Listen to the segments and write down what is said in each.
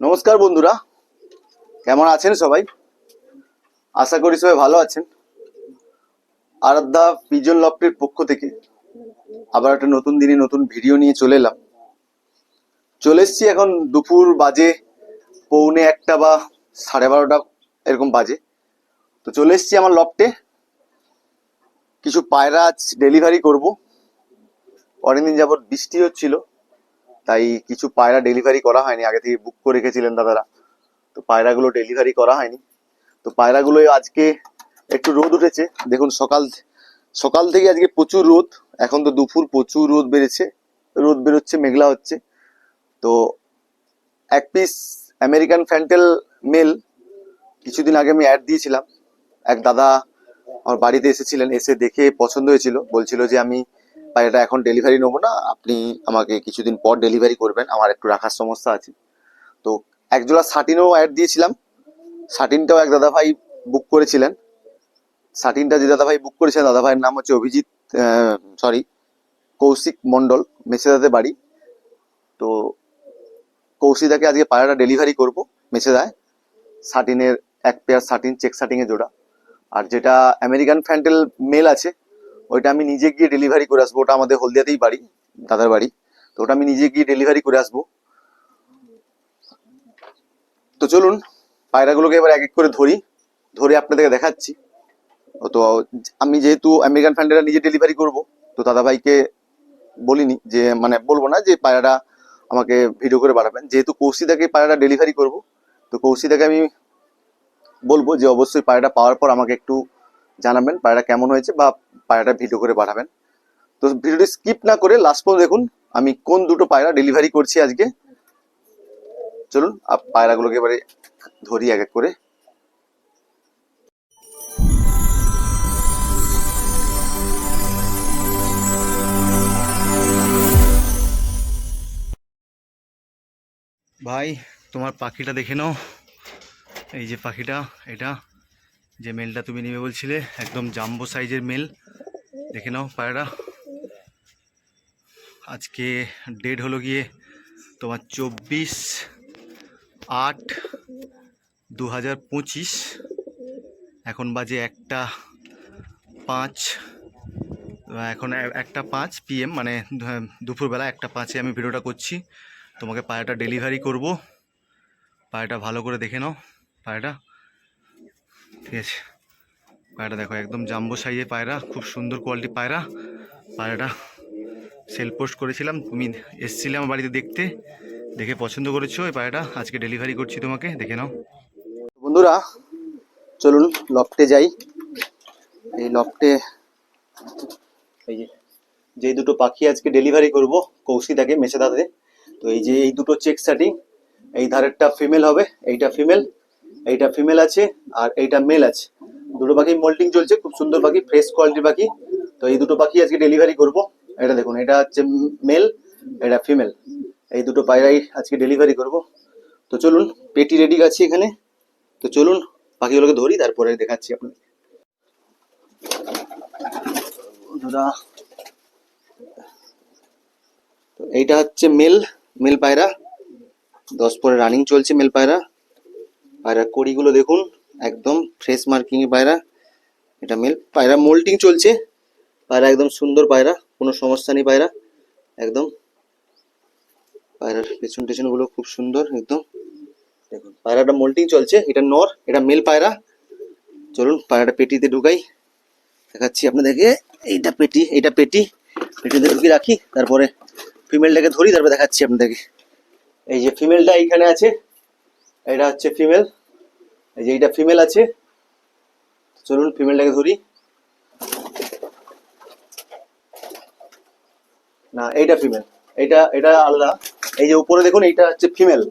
নমস্কার বন্ধুরা। কেমন আছেন সবাই? আশা করি সবাই ভালো আছেন। আরাধ্যা পিজন লফটের পক্ষ থেকে আবার একটা নতুন দিনে নতুন ভিডিও নিয়ে চলে এলাম। চলে এসছি এখন দুপুর বাজে পৌনে একটা বা সাড়ে বারোটা এরকম বাজে। তো চলে এসছি আমার লফটে। কিছু পায়রা আজ ডেলিভারি করব। অনেকদিন যাবৎ বৃষ্টি হচ্ছিল। তাই কিছু পায়রা ডেলিভারি করা হয়নি, আগে থেকে বুক করে রেখেছিলেন দাদারা। তো পায়রাগুলো ডেলিভারি করা হয়নি। তো পায়রাগুলো আজকে একটু রোদ উঠেছে। দেখুন, সকাল সকাল থেকে আজকে প্রচুর রোদ। এখন তো দুপুর, প্রচুর রোদ বেড়েছে। রোদ বেরোচ্ছে, মেঘলা হচ্ছে। তো এক পিস আমেরিকান ফ্যান্টেল মেল কিছুদিন আগে আমি অ্যাড দিয়েছিলাম। এক দাদা আমার বাড়িতে এসেছিলেন, এসে দেখে পছন্দ হয়েছিল। বলছিল যে আমি পায়রাটা এখন ডেলিভারি নেব না, আপনি আমাকে কিছুদিন পর ডেলিভারি করবেন, আমার একটু রাখার সমস্যা আছে। তো একজোড়া সাটিনও অ্যাড দিয়েছিলাম সাটিনটাও এক দাদা ভাই বুক করেছিলেন। সাটিনটা যে দাদা ভাই বুক করেছিলেন দাদা ভাইয়ের নাম হচ্ছে অভিজিৎ সরি কৌশিক মণ্ডল মেছেদাতে বাড়ি। তো কৌশিদাকে আজকে পায়রাটা ডেলিভারি করব মেছেদায় সাটিনের এক পেয়ার সাটিন চেক সাটিংয়ে জোড়া। আর যেটা আমেরিকান ফ্যান্টেল মেল আছে ওইটা আমি নিজে গিয়ে ডেলিভারি করে আসব। ওটা আমাদের হলদিয়াতেই বাড়ি, দাদার বাড়ি। তো ওটা আমি নিজে গিয়ে ডেলিভারি করে আসব। তো চলুন, পায়রাগুলোকে এবার এক এক করে ধরি। ধরে আপনাদেরকে দেখাচ্ছি। তো আমি যেহেতু আমেরিকান ফ্যান্ডেরা নিজে ডেলিভারি করব, তো দাদা ভাইকে বলিনি যে মানে বলব না যে, পায়রাটা আমাকে ভিডিও করে পাঠাবেন। যেহেতু কৌশিদাকে পায়রাটা ডেলিভারি করব, তো কৌশিদাকে আমি বলব যে, অবশ্যই পায়রাটা পাওয়ার পর আমাকে একটু জানাবেন পায়রাটা কেমন হয়েছে বা পায়রাটা ভিডিও করে পাঠাবেন। তো ভিডিওটি স্কিপ না করে লাস্ট পর্যন্ত দেখুন, আমি কোন দুটো পায়রা ডেলিভারি করছি আজকে। চলুন পায়রাগুলোকে এবারে ধরি এক এক করে। ভাই, তোমার পাখিটা দেখে নাও। এই যে পাখিটা, এটা যে মেলটা তুমি নেবে বলছিলে, একদম জাম্বো সাইজের মেল দেখে নাও পায়রা। আজকে ডেট হলো গিয়ে তোমার চব্বিশ আট দু এখন বাজে একটা পাঁচ। এখন একটা পাঁচ পিএম মানে দুপুরবেলা একটা পাঁচে আমি ভিডিওটা করছি। তোমাকে পায়রাটা ডেলিভারি করব। পায়রাটা ভালো করে দেখে নাও। পায়রাটা ঠিক আছে। পায়রাটা দেখো, একদম জাম্বো সাইজের পায়রা, খুব সুন্দর কোয়ালিটি পায়রা। পায়রাটা সেল পোস্ট করেছিলাম, তুমি এসছিলে আমার বাড়িতে দেখতে, দেখে পছন্দ করেছ এই পায়রাটা, আজকে ডেলিভারি করছি তোমাকে, দেখে নাও। বন্ধুরা, চলুন লফটে যাই। এই লফটে এই যে, যেই দুটো পাখি আজকে ডেলিভারি করব কৌশিদাকে মেছেদাতে তো এই যে, এই দুটো চেক সেটিং এই ধারেরটা ফিমেল হবে, এইটা ফিমেল এইটা ফিমেল আছে আর এইটা মেল আছে। দুটো পাখি মোল্টিং চলছে, খুব সুন্দর পাখি ফ্রেশ কোয়ালিটির পাখি। তো এই দুটো পাখি আজকে ডেলিভারি করব। এটা দেখুন, এটা হচ্ছে মেল এটা ফিমেল এই দুটো পায়রাই আজকে ডেলিভারি করব। তো চলুন, পেটি রেডি আছে এখানে। তো চলুন, পাখিগুলোকে ধরি, তারপরে দেখাচ্ছি বন্ধুরা, তো এইটা হচ্ছে মেল মেল পায়রা। দশ পরে রানিং চলছে মেল পায়রা। পায়রা কড়িগুলো দেখুন, একদম ফ্রেশ মার্কিং পায়রা। এটা মেল পায়রা মোল্টিং চলছে। পায়রা একদম সুন্দর পায়রা, কোনো সমস্যা নেই পায়রা। একদম পায়রার পেছন টেছনগুলো খুব সুন্দর একদম। দেখুন, পায়রাটা মোল্টিং চলছে, এটা নর, এটা মেল পায়রা। চলুন, পায়রাটা পেটিতে ঢুকাই। দেখাচ্ছি আপনাদেরকে, এইটা পেটি এইটা পেটি। পেটিতে ঢুকিয়ে রাখি, তারপরে ফিমেলটাকে ধরি, তারপরে দেখাচ্ছি আপনাদেরকে। এই যে ফিমেলটা এইখানে আছে এটা হচ্ছে ফিমেল এই যে এইটা ফিমেল আছে। চলুন ফিমেলটাকে ধরি। না, এইটা ফিমেল এইটা, এটা আলাদা। এই যে উপরে দেখুন, এইটা হচ্ছে ফিমেল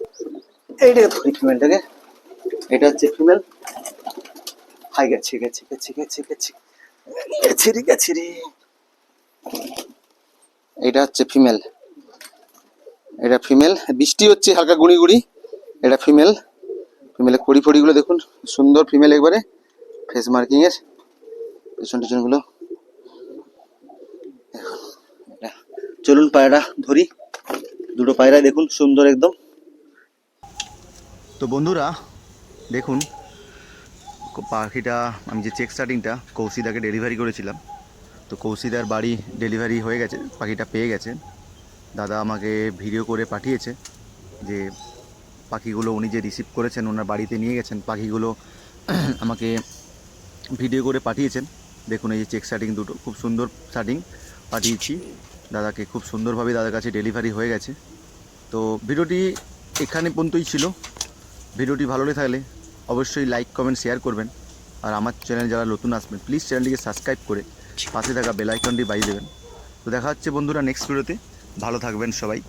এইটাকে ধরি ফিমেলটাকে এটা হচ্ছে ফিমেল হাই, গেছে গেছে গেছে গেছে গেছে। গেছে রে গেছে রে। এটা হচ্ছে ফিমেল এটা ফিমেল বৃষ্টি হচ্ছে, হালকা গুঁড়ি গুঁড়ি। এটা ফিমেল ফিমেলের কড়ি ফড়িগুলো দেখুন, সুন্দর ফিমেল একবারে ফেস মার্কিং এর। পেছন টেছনগুলো। চলুন পায়রা ধরি। দুটো পায়রা দেখুন, সুন্দর একদম। তো বন্ধুরা, দেখুন, পাখিটা, আমি যে চেক স্টার্টিংটা কৌশিদাকে ডেলিভারি করেছিলাম। তো কৌশিদার বাড়ি ডেলিভারি হয়ে গেছে, পাখিটা পেয়ে গেছে। দাদা আমাকে ভিডিও করে পাঠিয়েছে যে পাখিগুলো উনি যে রিসিভ করেছেন, ওনার বাড়িতে নিয়ে গেছেন, পাখিগুলো আমাকে ভিডিও করে পাঠিয়েছেন। দেখুন, এই যে চেক শার্টিং দুটো, খুব সুন্দর শার্টিং পাঠিয়েছি। দাদাকে খুব সুন্দরভাবে দাদার কাছে ডেলিভারি হয়ে গেছে। তো ভিডিওটি এখানে পর্যন্তই ছিল। ভিডিওটি ভালো থাকলে অবশ্যই লাইক কমেন্ট শেয়ার করবেন। আর আমার চ্যানেল যারা নতুন আসবেন প্লিজ চ্যানেলটিকে সাবস্ক্রাইব করে পাশে থাকা বেল আইকনটি বাজিয়ে দেবেন। তো দেখা হচ্ছে বন্ধুরা নেক্সট ভিডিওতে ভালো থাকবেন সবাই।